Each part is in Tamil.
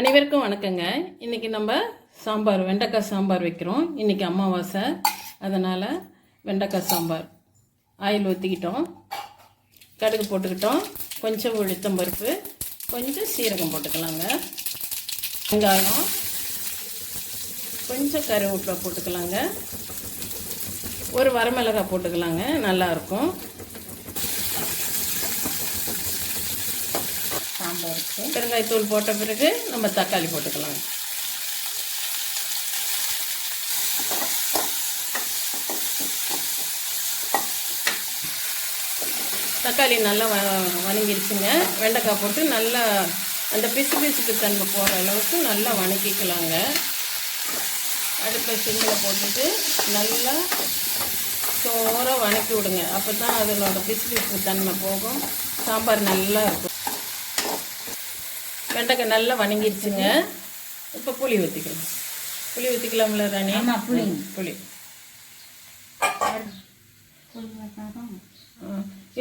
அனைவருக்கும் வணக்கங்க. இன்றைக்கி நம்ம சாம்பார் வெண்டைக்காய் சாம்பார் வைக்கிறோம். இன்றைக்கி அமாவாசை. அதனால் வெண்டைக்காய் சாம்பார். ஆயில் ஊற்றிக்கிட்டோம் கடுகு போட்டுக்கிட்டோம். கொஞ்சம் உளுத்தம் பருப்பு. கொஞ்சம் சீரகம் போட்டுக்கலாங்க. வெங்காயம். கொஞ்சம் கருவேப்பிலை போட்டுக்கலாங்க. ஒரு வரமிளகாய் போட்டுக்கலாங்க. நல்லாயிருக்கும் சாம்பாருக்கு பெருங்காயத்தூள் போட்ட பிறகு நம்ம தக்காளி போட்டுக்கலாம். தக்காளி நல்லா வ வணங்கிருச்சுங்க. வெண்டைக்காய் போட்டு நல்லா அந்த பிசு பிசுக்கு தன்மை போகிற அளவுக்கு நல்லா வணக்கிக்கலாங்க. அடுப்பில் சிம்மில் போட்டுட்டு நல்லா சோறாக வணக்கி விடுங்க. அப்போ தான் அதனோட பிசு பிசுக்கு தன்மை போகும். சாம்பார் நல்லா இருக்கும். வெண்டைக்காய் நல்லா வணங்கிருச்சுங்க. இப்போ புளி ஊற்றிக்கலாம் புளி ஊற்றிக்கலாம்ல ராணி? ஆமா, புளி. புளி.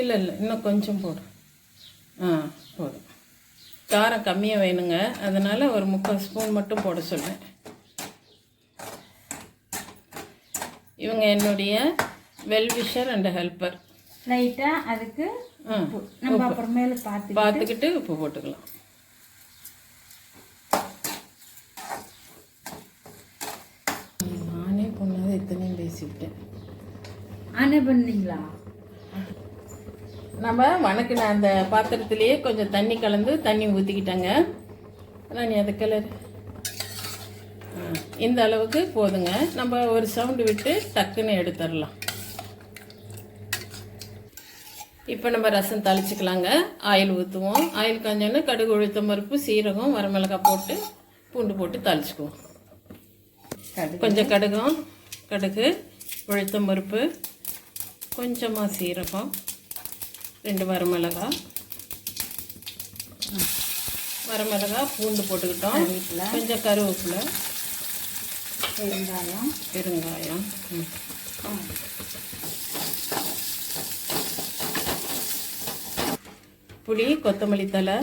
இல்லை இல்லை இன்னும் கொஞ்சம் போடும் ஆ போதும். காரம் கம்மியாக வேணுங்க. அதனால் ஒரு முக்கால் ஸ்பூன் மட்டும் போட சொல்லுவேன் இவங்க என்னுடைய வெல்விஷர் அண்ட் ஹெல்ப்பர் லைட்டா அதுக்கு ஆ நம்ம அப்புறமேல பார்த்து பார்த்துக்கிட்டு உப்பு போட்டுக்கலாம் நானே பொண்ணாத ஆனே பண்ணீங்களா? நம்ம வணக்கின அந்த பாத்திரத்திலேயே கொஞ்சம் தண்ணி கலந்து தண்ணி ஊற்றிக்கிட்டேங்க ராணி அது கலர் இந்த அளவுக்கு போதுங்க. நம்ம ஒரு சவுண்டு விட்டு டக்குன்னு எடுத்துடலாம். இப்போ நம்ம ரசம் தாளிச்சுக்கலாங்க. ஆயில் ஊற்றுவோம் ஆயில் காஞ்சோன்னே கடுகு உளுத்தம் பருப்பு சீரகம் வரமிளகாய் போட்டு பூண்டு போட்டு தாளிச்சுக்குவோம். கொஞ்சம் கடுகும் கடுகு. உளுத்தம் பருப்பு கொஞ்சமாக சீரகம் ரெண்டு வரமிளகாய் வரமிளகாய் பூண்டு போட்டுக்கிட்டோம். கருவேப்பிலை. கொஞ்சம் கருவேப்பிலை. பெருங்காயம். பெருங்காயம். புளி கொத்தமல்லி தழை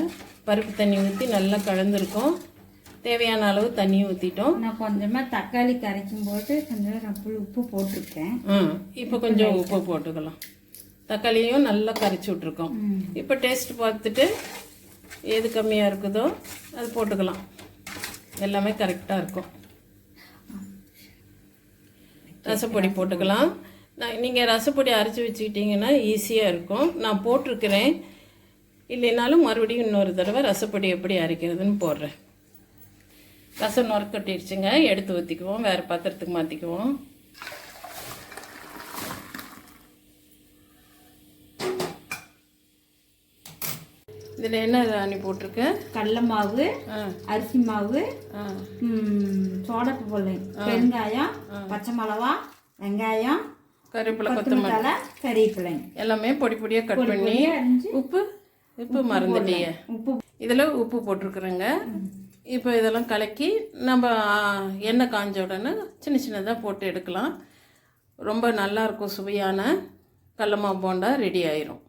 பருப்பு தண்ணி ஊற்றி நல்லா கலந்துருக்கோம். தேவையான அளவு தண்ணி ஊற்றிட்டோம் நான் கொஞ்சமா தக்காளி கரைக்கும் போது கொஞ்சம் உப்பு போட்டிருக்கேன். ஆ இப்போ கொஞ்சம் உப்பு போட்டுக்கலாம். தக்காளியும் நல்லா கரைச்சி விட்ருக்கோம் இப்போ டேஸ்ட் பார்த்துட்டு எது கம்மியாக இருக்குதோ அது போட்டுக்கலாம். எல்லாமே கரெக்டாக இருக்கும். ரசப்பொடி போட்டுக்கலாம். நான் நீங்கள் ரசப்பொடி அரைச்சி வச்சுக்கிட்டிங்கன்னா ஈஸியாக இருக்கும். நான் போட்டிருக்கிறேன். இல்லைனாலும் மறுபடியும் இன்னொரு தடவை ரசப்பொடி எப்படி அரைக்கிறதுன்னு போடுறேன். ரசம் நொறுக்கட்டிடுச்சுங்க எடுத்து ஊற்றிக்குவோம் வேறு பாத்திரத்துக்கு மாற்றிக்குவோம் இதில் என்ன ராணி போட்டிருக்கேன் கடல மாவு அரிசி மாவு சோடப்பு போடலை பெருங்காயம் பச்சை மிளகா வெங்காயம் கருவேப்பிலை கொத்தமல்லி கறிவேப்பிலை. எல்லாமே பொடி பொடியாக கட் பண்ணி உப்பு உப்பு மறந்துட்டியே. உப்பு இதில் உப்பு போட்டிருக்குறேங்க. இப்போ இதெல்லாம் கலக்கி நம்ம எண்ணெய் காஞ்ச உடனே சின்ன சின்னதாக போட்டு எடுக்கலாம். ரொம்ப நல்லாயிருக்கும் சுவையான. கடலமா போண்டா ரெடி ஆயிரும்.